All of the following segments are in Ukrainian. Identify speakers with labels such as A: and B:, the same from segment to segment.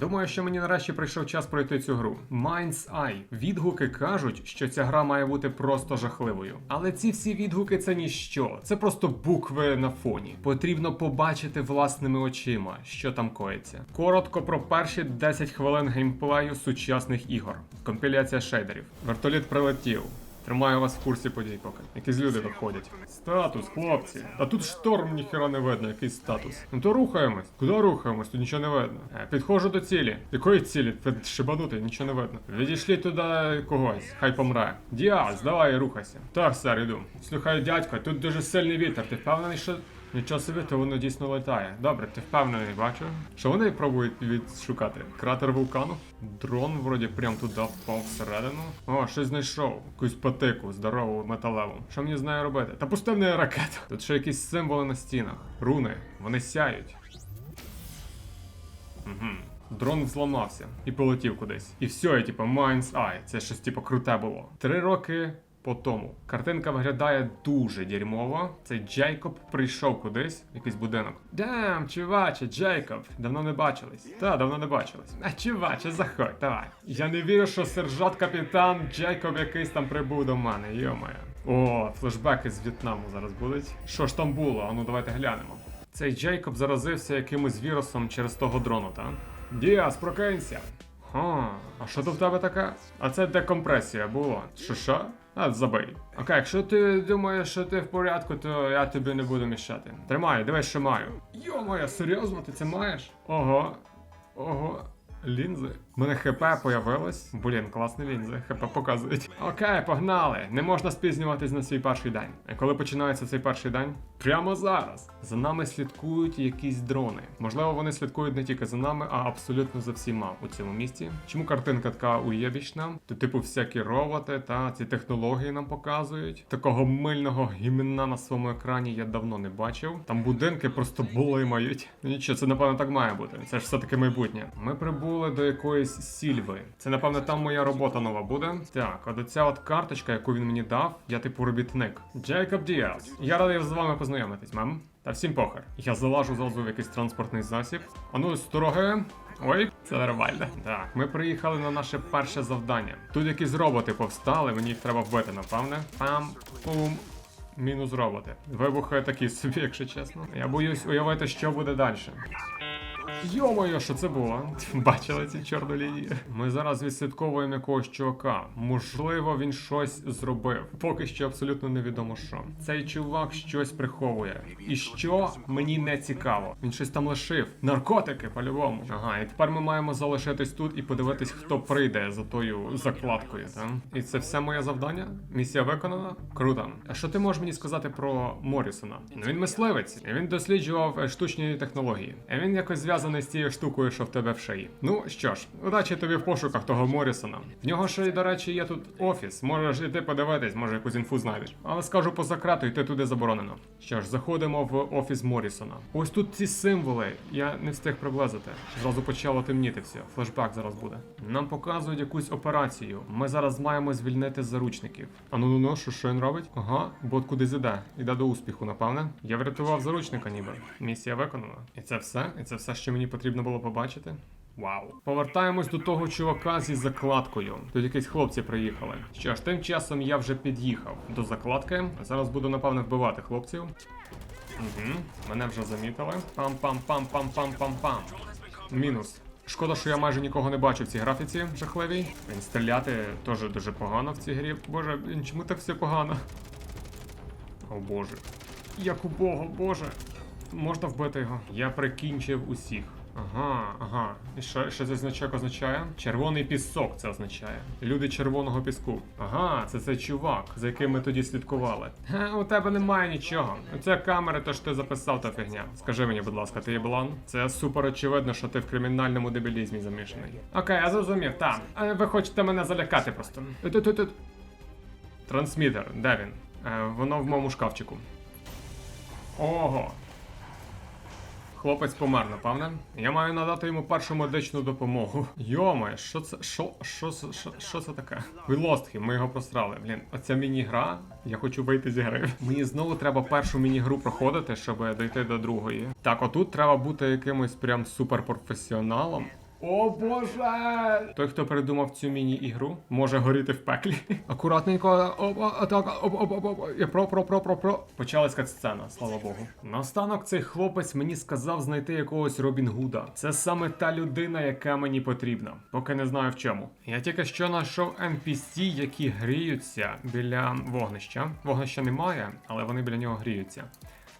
A: Думаю, що мені нарешті прийшов час пройти цю гру. Mind's Eye. Відгуки кажуть, що ця гра має бути просто жахливою. Але ці всі відгуки це ніщо. Це просто букви на фоні. Потрібно побачити власними очима, що там коїться. Коротко про перші 10 хвилин геймплею сучасних ігор. Компіляція шейдерів. Вертоліт прилетів. Тримаю вас в курсі подій поки. Якісь люди виходять. Статус, хлопці. Та тут шторм ніхера не видно, який статус. Ну то рухаємось. Куди рухаємось? Тут нічого не видно. Е, Підходжу до цілі. Якої цілі? Ти шибанути, нічого не видно. Відійшли туди когось, хай помре. Діас, давай рухайся. Так, сер, іду. Слухай, дядько, тут дуже сильний вітер. Ти впевнений, що. Нічого собі, то воно дійсно летає. Добре, ти впевнений, бачу. Що вони пробують відшукати? Кратер вулкану? Дрон вроді прям туди впав всередину. О, щось знайшов. Якусь патику здорову металеву. Що мені з нею робити? Та пусти в ракету. Тут ще якісь символи на стінах. Руни. Вони сяють. Угу. Дрон зламався і полетів кудись. І все, і типу, Mind's Eye. Це щось типу круте було. Три роки по тому. Картинка виглядає дуже дерьмово. Цей Джейкоб прийшов кудись, якийсь будинок. Дам, чуваче, Джейкоб, давно не бачились. Та, давно не бачились. А чуваче, заходь, давай. Я не вірю, що сержант капітан Джейкоб якийсь там прибув до мене, йомає. О, флешбеки з В'єтнаму зараз будуть. Що ж там було? А ну давайте глянемо. Цей Джейкоб заразився якимось вірусом через того дрону, так? Діас, прокинься. Ха, а що тут в тебе таке? А це декомпресія було. Що що? А, забий. Окей, якщо ти думаєш, що ти в порядку, то я тобі не буду мішати. Тримай, дивись, що маю. Йо-моє, серйозно, ти це маєш? Ого. Ого. Лінзи. У мене ХП появилось. Блін, класні лінзи. ХП показують. Окей, погнали. Не можна спізнюватись на свій перший день. А коли починається цей перший день? Прямо зараз. За нами слідкують якісь дрони. Можливо, вони слідкують не тільки за нами, а абсолютно за всіма у цьому місті. Чому картинка така уєбічна? То, типу, всякі роботи та ці технології нам показують. Такого мильного гімна на своєму екрані я давно не бачив. Там будинки просто булимають. Ну нічого, це напевно так має бути. Це ж все-таки майбутнє. Ми прибули до якоїсь сільви. Це напевно там моя робота нова буде. Так, от оця от карточка, яку він мені дав, я типу робітник. Джейкоб Діас. Я радий з вами познайомитись, мам. Та всім похер. Я залажу зразу в якийсь транспортний засіб. А ну, з дороги. Ой, це нормально. Так, ми приїхали на наше перше завдання. Тут якісь роботи повстали, мені їх треба вбити, напевне. Пам, пум. Мінус роботи. Вибухи такі собі, якщо чесно. Я боюсь уявити, що буде далі. Йо-моє, що це було? Бачили ці чорну лінію? Ми зараз відслідковуємо якогось чувака. Можливо, він щось зробив. Поки що абсолютно невідомо що. Цей чувак щось приховує. І що мені не цікаво. Він щось там лишив. Наркотики, по-любому. Ага, і тепер ми маємо залишитись тут і подивитись, хто прийде за тою закладкою. Та? І це все моє завдання? Місія виконана? Круто. А що ти можеш мені сказати про Морісона? Ну він мисливець. Він досліджував е, штучні технології. А він якось зв'язаний з тією штукою, що в тебе в шиї. Ну що ж, удачі тобі в пошуках того Морісона. В нього ще й, до речі, є тут офіс. Можеш іти подивитись, може якусь інфу знайдеш. Але скажу по секрету, йти туди заборонено. Що ж, заходимо в офіс Морісона. Ось тут ці символи. Я не встиг приблизити. Зразу почало темніти все. Флешбек зараз буде. Нам показують якусь операцію. Ми зараз маємо звільнити заручників. А ну ну ну, що, що він робить? Ага, бот кудись іде. Іде до успіху, напевне. Я врятував заручника, ніби. Місія виконана. І це все? І це все, що мені потрібно було побачити? Вау. Повертаємось до того чувака зі закладкою. Тут якісь хлопці приїхали. Що ж, тим часом я вже під'їхав до закладки. Зараз буду, напевне, вбивати хлопців. Угу, мене вже замітили. Пам-пам-пам-пам-пам-пам-пам. Мінус. Шкода, що я майже нікого не бачу в цій графіці жахливій. Він стріляти теж дуже погано в цій грі. Боже, чому так все погано? О боже. Як у Бога, боже. Можна вбити його. Я прикінчив усіх. Ага, ага. І що, що цей значок означає? Червоний пісок це означає. Люди червоного піску. Ага, це цей чувак, за яким ми тоді слідкували. Ха, у тебе немає нічого. Оце камери, то ж ти записав та фігня. Скажи мені, будь ласка, ти є блон? Це супер очевидно, що ти в кримінальному дебілізмі замішаний. Окей, я зрозумів, так. Е, Ви хочете мене залякати просто. Тут-тут-тут. Трансмітер, де він? Е, воно в моєму шкафчику. Ого. Хлопець помер, напевне. Я маю надати йому першу медичну допомогу. Йоме, що це? Що, що, що, що це таке? We lost him, ми його просрали. Блін, оця міні-гра. Я хочу вийти зі гри. Мені знову треба першу міні-гру проходити, щоб дійти до другої. Так, отут треба бути якимось прям суперпрофесіоналом. О боже! Той, хто придумав цю міні-ігру, може горіти в пеклі. Акуратненько, опа, атака, оп, оп, оп, оп, я про, про, про, про, про. Почалась катсцена, слава Богу. Наостанок цей хлопець мені сказав знайти якогось Робін Гуда. Це саме та людина, яка мені потрібна. Поки не знаю в чому. Я тільки що знайшов NPC, які гріються біля вогнища. Вогнища немає, але вони біля нього гріються.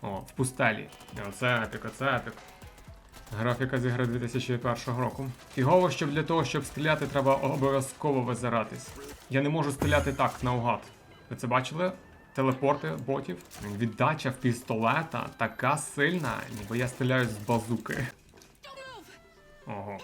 A: О, в пустелі. І Оце епік, оце епік. Графіка з ігри 2001 року. Фігово, що для того, щоб стріляти, треба обов'язково визиратись. Я не можу стріляти так наугад. Ви це бачили? Телепорти ботів. Віддача в пістолета така сильна, ніби я стріляю з базуки. Ого.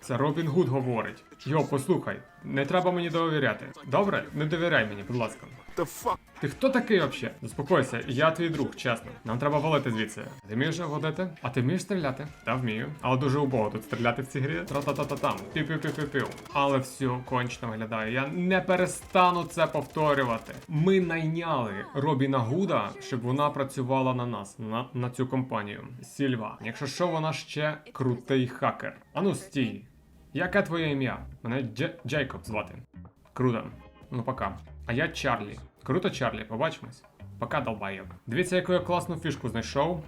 A: Це Робін Гуд говорить. Йо, послухай, не треба мені довіряти. Добре? Не довіряй мені, будь ласка.
B: The fuck?
A: Ти хто такий взагалі? Заспокойся, я твій друг, чесно. Нам треба валити звідси. Ти вмієш ходити? А ти вмієш стріляти? Та вмію. Але дуже убого тут стріляти в цій грі. Тра-та-та-та-там. Пів-пів-пів-пів-пів. Але все кончено виглядає. Я не перестану це повторювати. Ми найняли Робіна Гуда, щоб вона працювала на нас, на, на цю компанію. Сільва. Якщо що, вона ще крутий хакер. Ану, стій. Яке твоє ім'я? Мене Дже- Джейкоб звати. Круто. Ну пока. А я Чарлі. Круто, Чарлі, побачимось. Пока, долбайок. Дивіться, яку я класну фішку знайшов.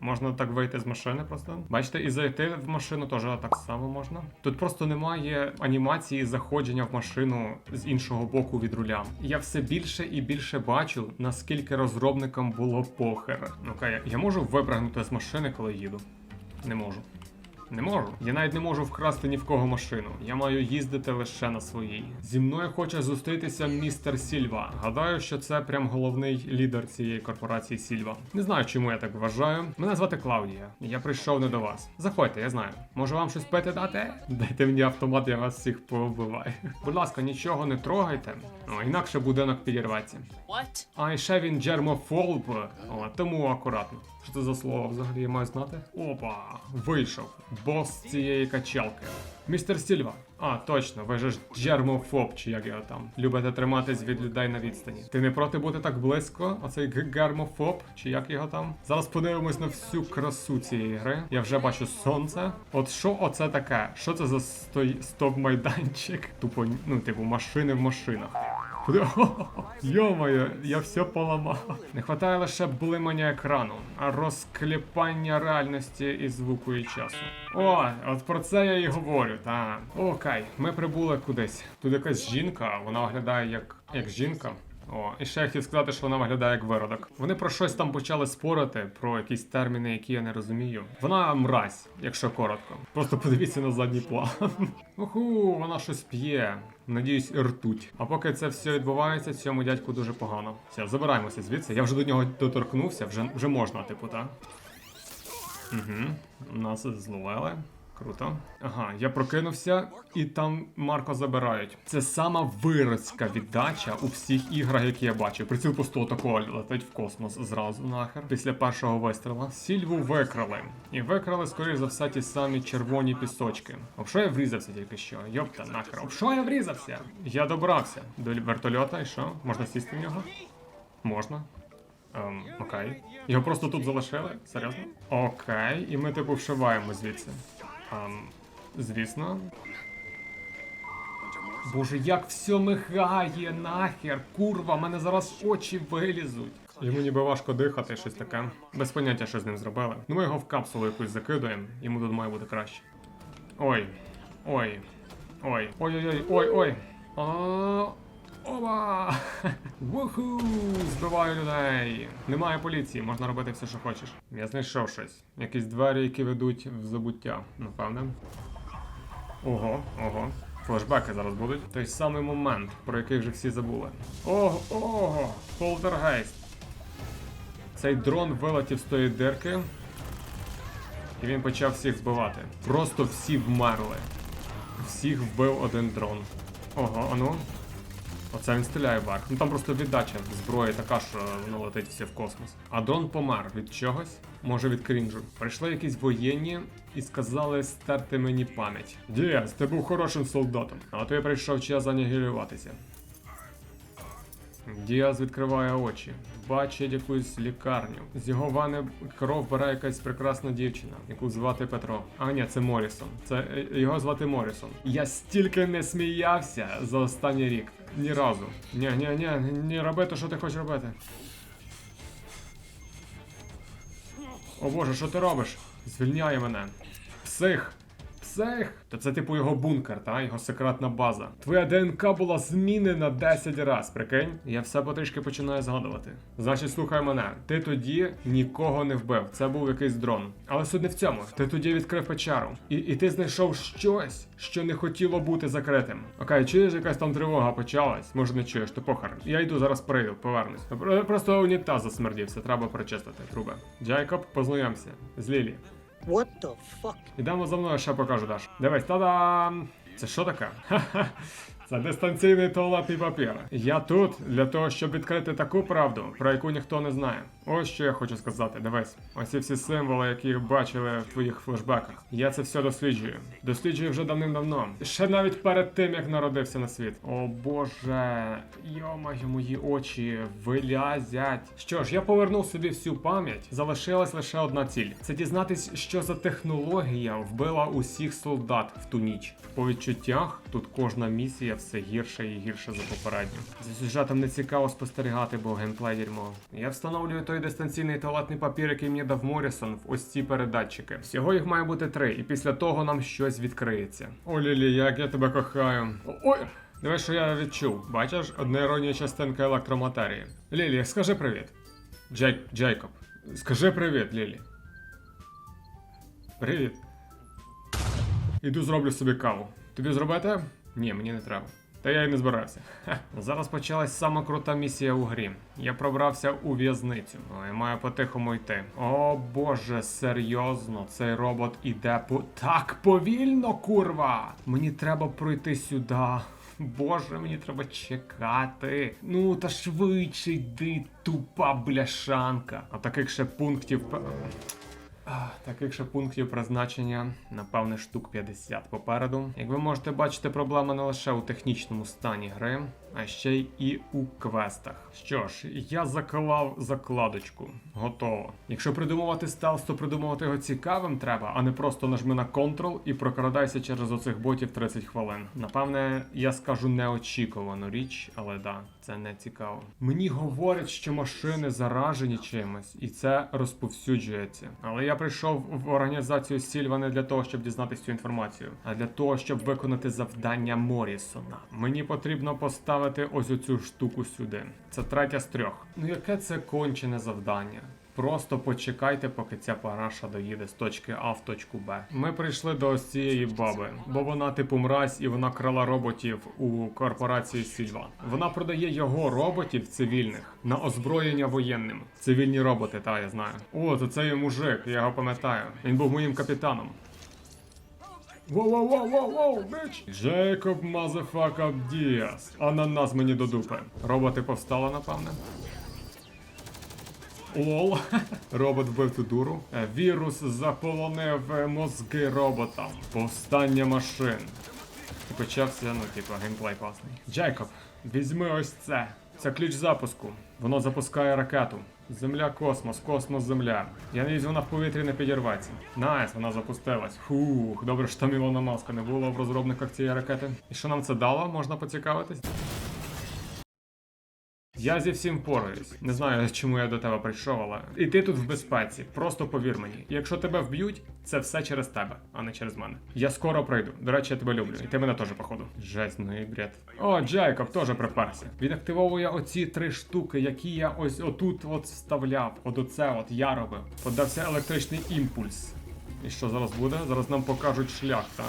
A: Можна так вийти з машини просто. Бачите, і зайти в машину теж так само можна. Тут просто немає анімації заходження в машину з іншого боку від руля. Я все більше і більше бачу, наскільки розробникам було похер. Ну-ка, я, я можу випрыгнути з машини, коли їду? Не можу. Не можу. Я навіть не можу вкрасти ні в кого машину. Я маю їздити лише на своїй. Зі мною хоче зустрітися містер Сільва. Гадаю, що це прям головний лідер цієї корпорації Сільва. Не знаю, чому я так вважаю. Мене звати Клаудія. Я прийшов не до вас. Заходьте, я знаю. Може вам щось пити дати? Дайте мені автомат, я вас всіх повбиваю. Будь ласка, нічого не трогайте. О, інакше будинок підірветься. А і ще він джермофолб, О, тому акуратно. Що це за слово взагалі я маю знати? Опа, вийшов. Бос цієї качалки. Містер Сільва. А, точно, ви же ж джермофоб, чи як його там. Любите триматись від людей на відстані. Ти не проти бути так близько? Оцей гермофоб, чи як його там? Зараз подивимось на всю красу цієї гри. Я вже бачу сонце. От що оце таке? Що це за стой... стоп-майданчик? Тупо, ну, типу, машини в машинах. Йо-моє, я все поламав. Не вистачає лише блимання екрану, а розкліпання реальності і звуку і часу. О, от про це я і говорю, та. Окей, ми прибули кудись. Тут якась жінка, вона виглядає як, як жінка. О, і ще я хотів сказати, що вона виглядає як виродок. Вони про щось там почали спорити, про якісь терміни, які я не розумію. Вона мразь, якщо коротко. Просто подивіться на задній план. Уху, вона щось п'є. Надіюсь, ртуть. А поки це все відбувається, цьому дядьку дуже погано. Все, забираємося звідси. Я вже до нього доторкнувся, вже, вже можна, типу, так? Угу. Нас зловили. Круто. Ага, я прокинувся, і там Марко забирають. Це сама виродська віддача у всіх іграх, які я бачив. Приціл просто такого летить в космос зразу нахер. Після першого вистріла. Сільву викрали. І викрали, скоріш за все, ті самі червоні пісочки. Об що я врізався тільки що? Йопта нахер. Об що я врізався? Я добрався до вертольота, і що? Можна сісти в нього? Можна. Ем, окей. Його просто тут залишили? Серйозно? Окей, і ми типу вшиваємо звідси. Ем, звісно. Боже, як все мигає, нахер, курва, мене зараз очі вилізуть. Йому ніби важко дихати, щось таке. Без поняття, що з ним зробили. Ну ми його в капсулу якусь закидуємо, йому тут має бути краще. Ой. Ой. Ой. Ой-ой-ой, ой-ой. Оба! Вуху! Збиваю людей! Немає поліції, можна робити все, що хочеш. Я знайшов щось. Якісь двері, які ведуть в забуття, напевне. Ого, ого. Флешбеки зараз будуть. Той самий момент, про який вже всі забули. Ого, ого! Полтергейст. Цей дрон вилетів з тої дирки. І він почав всіх вбивати. Просто всі вмерли. Всіх вбив один дрон. Ого, ану. Оце він стріляє вверх. Ну там просто віддача зброї така, що воно летить все в космос. А дрон помер від чогось, може від крінжу. Прийшли якісь воєнні і сказали стерти мені пам'ять. Діас, ти був хорошим солдатом, а то я прийшов час анігілюватися. Діаз відкриває очі, бачить якусь лікарню. З його вани кров бере якась прекрасна дівчина, яку звати Петро. А ні, це Морісон. Це е, його звати Морісон. Я стільки не сміявся за останній рік. Ні разу. Ні, ні, ні, не роби те, що ти хочеш робити. О боже, що ти робиш? Звільняє мене. Псих! Псих! То це типу його бункер, та його секретна база. Твоя ДНК була змінена 10 раз, прикинь? Я все потрішки починаю згадувати. Значить, слухай мене, ти тоді нікого не вбив. Це був якийсь дрон. Але суть не в цьому. Ти тоді відкрив печеру. І, і ти знайшов щось, що не хотіло бути закритим. Окей, чуєш, якась там тривога почалась? Може не чуєш, то похер. Я йду зараз прийду, повернусь. Про- Просто унітаз засмердівся, треба прочистити труби. Джейкоб, познайомся з Лілі.
B: What the fuck?
A: Ідемо за мною, ще покажу Даш. Дивись, та-дам! Це що таке? Ха-ха. Це дистанційний туалетний папір. Я тут для того, щоб відкрити таку правду, про яку ніхто не знає. Ось що я хочу сказати. Дивись, ось ці всі символи, які бачили в твоїх флешбеках. Я це все досліджую. Досліджую вже давним-давно. Ще навіть перед тим, як народився на світ. О боже, йомаю, мої очі вилязять. Що ж, я повернув собі всю пам'ять. Залишилась лише одна ціль: це дізнатись, що за технологія вбила усіх солдат в ту ніч. По відчуттях тут кожна місія все гірше і гірше за попередню. За сюжетом не цікаво спостерігати, бо геймплей дерьмо. Я встановлюю той дистанційний туалетний папір, який мені дав Морісон в ось ці передатчики. Всього їх має бути три, і після того нам щось відкриється. О, Лілі, як я тебе кохаю. Ой! Диви, що я відчув. Бачиш, одноіроння частинка електроматерії. Лілі, скажи привіт. Джейк, Джейкоб, скажи привіт, Лілі. Привіт. Іду зроблю собі каву. Тобі зробити? Ні, мені не треба. Та я й не збирався. Зараз почалась сама крута місія у грі. Я пробрався у в'язницю. Ой, маю по-тихому йти. О боже, серйозно, цей робот іде по. Так повільно, курва! Мені треба пройти сюди. Боже, мені треба чекати. Ну та швидше йди, тупа бляшанка. А таких ще пунктів. Таких ще пунктів призначення, напевне, штук 50 попереду. Як ви можете бачити, проблема не лише у технічному стані гри, а ще й і у квестах. Що ж, я заклав закладочку. Готово. Якщо придумувати стелс, то придумувати його цікавим треба, а не просто нажми на Ctrl і прокрадайся через оцих ботів 30 хвилин. Напевне, я скажу неочікувану річ, але да, це не цікаво. Мені говорять, що машини заражені чимось, і це розповсюджується. Але я прийшов в організацію Сільва не для того, щоб дізнатися цю інформацію, а для того, щоб виконати завдання Морісона. Мені потрібно поставити ось оцю штуку сюди. Це третя з трьох. Ну яке це кончене завдання? Просто почекайте, поки ця параша доїде з точки А в точку Б. Ми прийшли до ось цієї баби, бо вона типу мразь і вона крала роботів у корпорації Сільва. Вона продає його роботів цивільних на озброєння воєнним. Цивільні роботи, та я знаю. О, то це є мужик, я його пам'ятаю. Він був моїм капітаном. Воу-воу-воу-воу-воу, бич! Джейкоб Мазефака Діас. Ананас мені до дупи. Роботи повстали, напевне. Лол. Робот вбив ту дуру. Е, Вірус заполонив е, мозги роботам. Повстання машин. І почався, ну, типу, геймплей класний. Джейкоб, візьми ось це. Це ключ запуску. Воно запускає ракету. Земля, космос, космос, земля. Я надіюсь, вона в повітрі не підірветься. Найс, вона запустилась. Фух, добре, що там Ілона Маска не було в розробниках цієї ракети. І що нам це дало? Можна поцікавитись? Я зі всім впораюсь. Не знаю, чому я до тебе прийшов, але. І ти тут в безпеці. Просто повір мені. Якщо тебе вб'ють, це все через тебе, а не через мене. Я скоро прийду. До речі, я тебе люблю. І ти мене теж, походу. Жесть, ну і бред. О, Джейкоб теж приперся. Він активовує оці три штуки, які я ось отут от вставляв. От оце от я робив. Подався електричний імпульс. І що зараз буде? Зараз нам покажуть шлях, так?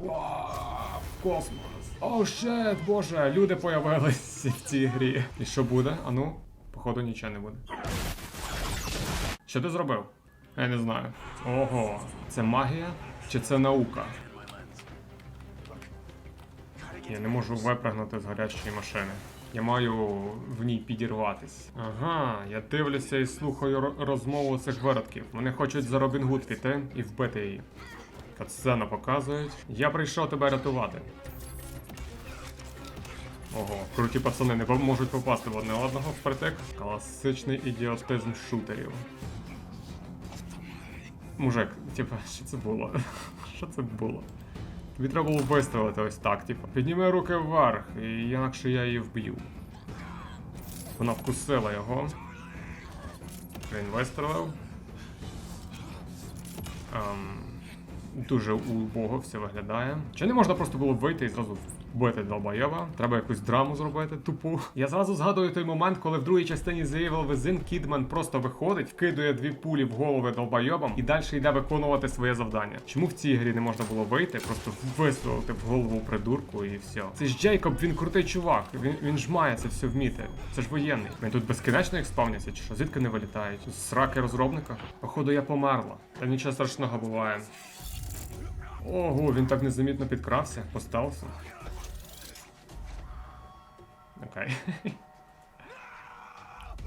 A: Вау, космос. О, шет, боже, люди появились в цій грі. І що буде? А ну, походу нічого не буде. Що ти зробив? Я не знаю. Ого, це магія чи це наука? Я не можу випрыгнути з гарячої машини. Я маю в ній підірватись. Ага, я дивлюся і слухаю розмову цих виродків. Вони хочуть за Робін Гуд піти і вбити її. Катсцена показують. Я прийшов тебе рятувати. Ого, круті пацани не можуть попасти в одне одного впритик. Класичний ідіотизм шутерів. Мужик, типа, що це було? Що це було? Тобі треба було вистрелити ось так, типу. Підніми руки вверх, і інакше я її вб'ю. Вона вкусила його. Він вистрелив. Ем, дуже убого все виглядає. Чи не можна просто було вийти і зразу вбити долбойоба? Треба якусь драму зробити, тупу. Я зразу згадую той момент, коли в другій частині The Evil Within Кідман просто виходить, вкидує дві пулі в голови долбойобам і далі йде виконувати своє завдання. Чому в цій грі не можна було вийти, просто вистрелити в голову придурку і все. Це ж Джейкоб, він крутий чувак. Він, він ж має це все вміти. Це ж воєнний. Він тут безкінечно їх спавняться, чи що? Звідки не вилітають? Сраки розробника? Походу, я померла. Та нічого страшного буває. Ого, він так незамітно підкрався, постався. Окей.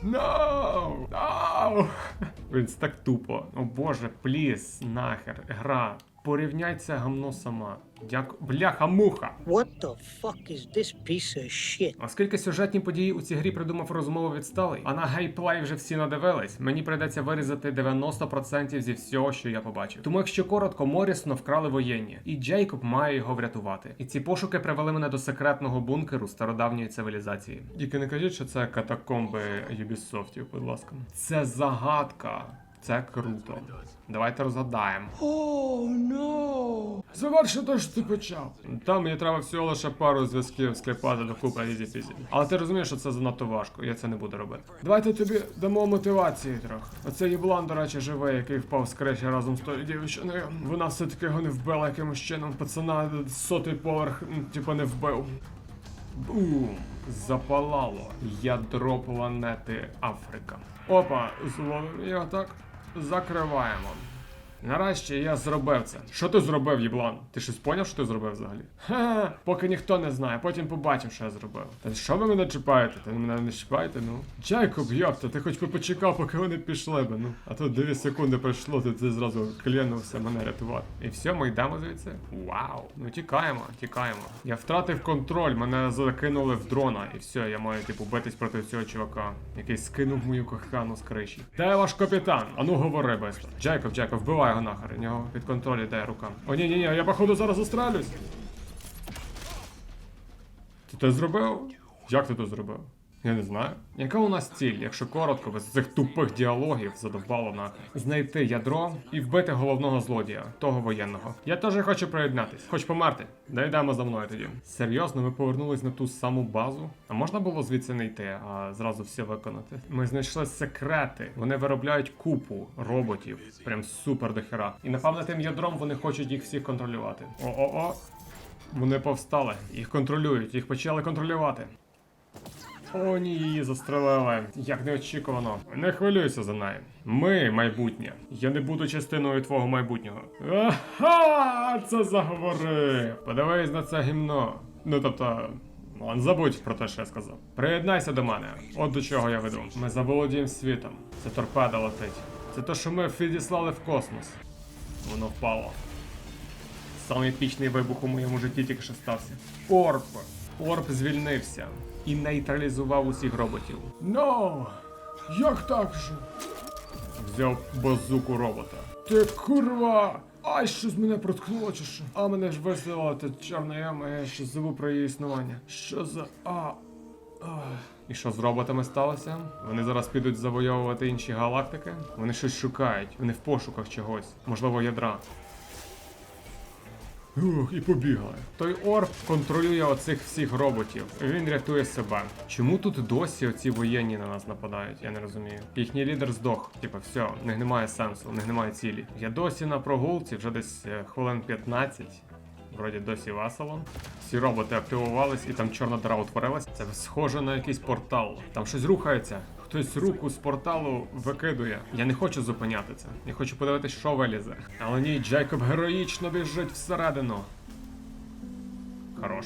A: No! No! Він це так тупо. О боже, пліс, нахер, гра. Порівняй це гамно сама. Дяку. Бляха муха!
B: What the fuck is this piece of shit?
A: Оскільки сюжетні події у цій грі придумав розмову відсталий, а на гейплей вже всі надивились, мені прийдеться вирізати 90% зі всього, що я побачив. Тому, якщо коротко, Морісно вкрали воєнні, і Джейкоб має його врятувати. І ці пошуки привели мене до секретного бункеру стародавньої цивілізації. Тільки не кажіть, що це катакомби Юбісофтів, будь ласка. Це загадка. Це круто. Давайте розгадаємо. Заверши те, що ти почав. Там мені треба всього лише пару зв'язків склепати до купа ізі пізі. Але ти розумієш, що це занадто важко, я це не буду робити. Давайте тобі дамо мотивації трохи. Оцей єблан, до речі, живий, який впав з криші разом з тою дівчиною. Вона все-таки його не вбила якимось чином. Пацана сотий поверх, типу, не вбив. Бум! Запалало ядро планети Африка. Опа, зловив його так. Закриваємо. Нарешті я зробив це. Що ти зробив, Єблан? Ти щось поняв, що ти зробив взагалі? Ха-ха, поки ніхто не знає, потім побачимо, що я зробив. Та що ви мене чіпаєте? Та мене не чіпаєте, ну. Джейкоб, йопта, ти хоч би почекав, поки вони пішли би, ну. А то 2 секунди пройшло, ти, ти зразу клянувся мене рятувати. І все, ми йдемо звідси. Вау. Ну тікаємо, тікаємо. Я втратив контроль, мене закинули в дрона, і все, я маю типу битись проти цього чувака, який скинув мою кохану з криші. Де ваш капітан? Ану говори быстро. Джейкоб, Джейкоб, вбивай його нахер. У нього під контроль йде рука. О, ні, ні, ні, я походу зараз застрелюсь. Ти це зробив? Як ти це зробив? Я не знаю. Яка у нас ціль, якщо коротко, без цих тупих діалогів задовбало нахер? Знайти ядро і вбити головного злодія, того воєнного. Я теж хочу приєднатись. Хоч померти. Да йдемо за мною тоді. Серйозно, ми повернулись на ту саму базу. А можна було звідси не йти, а зразу все виконати. Ми знайшли секрети. Вони виробляють купу роботів. Прям супер дохера. І напевно тим ядром вони хочуть їх всіх контролювати. О-о-о. Вони повстали, їх контролюють, їх почали контролювати. О, ні, її застрелили. Як неочікувано. Не хвилюйся за неї. Ми майбутнє. Я не буду частиною твого майбутнього. Ага, це заговорив. Подивись на це гімно. Ну тобто. Ладно, забудь про те, що я сказав. Приєднайся до мене. От до чого я веду. Ми заволодіємо світом. Це торпеда летить. Це те, що ми відіслали в космос. Воно впало. Самий епічний вибух у моєму житті тільки що стався. Орп! Орп звільнився і нейтралізував усіх роботів. Ну, як так же? Взяв базуку робота. Ти курва! Ай, щось мене проткнуло чи що? А мене ж весело, та чорна яма, я ще забув про її існування. Що за. А. Ах. І що з роботами сталося? Вони зараз підуть завойовувати інші галактики. Вони щось шукають, вони в пошуках чогось, можливо, ядра. Ух, і побігли. Той орб контролює оцих всіх роботів. Він рятує себе. Чому тут досі оці воєнні на нас нападають? Я не розумію. Їхній лідер здох. Типа, все, в них немає сенсу, в них немає цілі. Я досі на прогулці, вже десь е, хвилин 15. Вроді досі весело. Всі роботи активувались і там чорна дира утворилась. Це схоже на якийсь портал. Там щось рухається. Хтось руку з порталу викидує. Я не хочу зупиняти це. Я хочу подивитися, що вилізе. Але ні, Джейкоб героїчно біжить всередину. Хорош.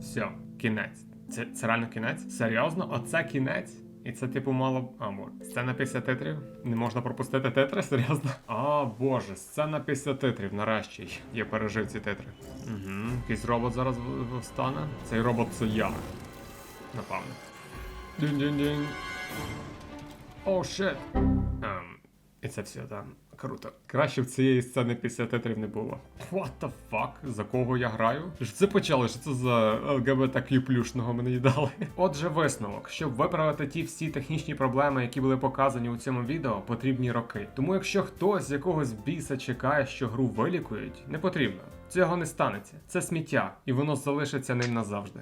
A: Все, кінець. Це, це реально кінець? Серйозно? Оце кінець? І це типу мало. А, бо сцена після титрів? Не можна пропустити титри, серйозно? А, боже, сцена після титрів, нарешті. Я пережив ці титри. Угу. Якийсь робот зараз встане. Цей робот це я. Напевно. Дінь-дінь-дінь. О, шит. Ем, і це все, так. Круто. Краще б цієї сцени після титрів не було. What the fuck? За кого я граю? Що це почало? Що це за ЛГБТQ плюшного мені дали? Отже, висновок. Щоб виправити ті всі технічні проблеми, які були показані у цьому відео, потрібні роки. Тому якщо хтось з якогось біса чекає, що гру вилікують, не потрібно. Цього не станеться. Це сміття, і воно залишиться ним назавжди.